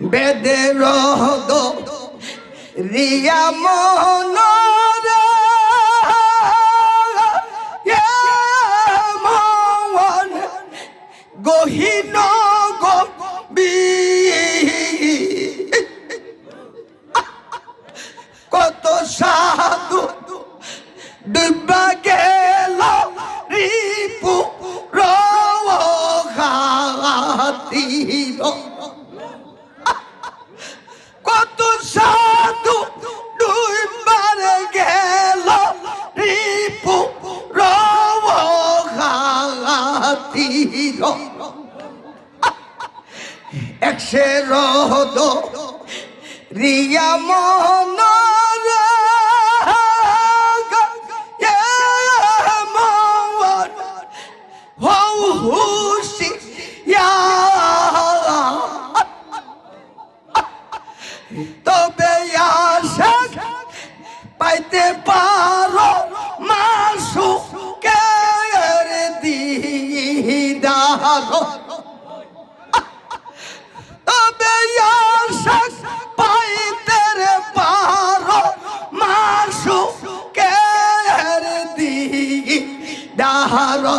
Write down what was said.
বেদে রহদ রিয়া মন গহিন গবি কত সাধু ডুবা গেল রিপু রাতির কত রাতির একশে রহদ রিয়া মন হুশি দিদারো তবে আশা পাইতে রে পারো মাসু কে দিদারো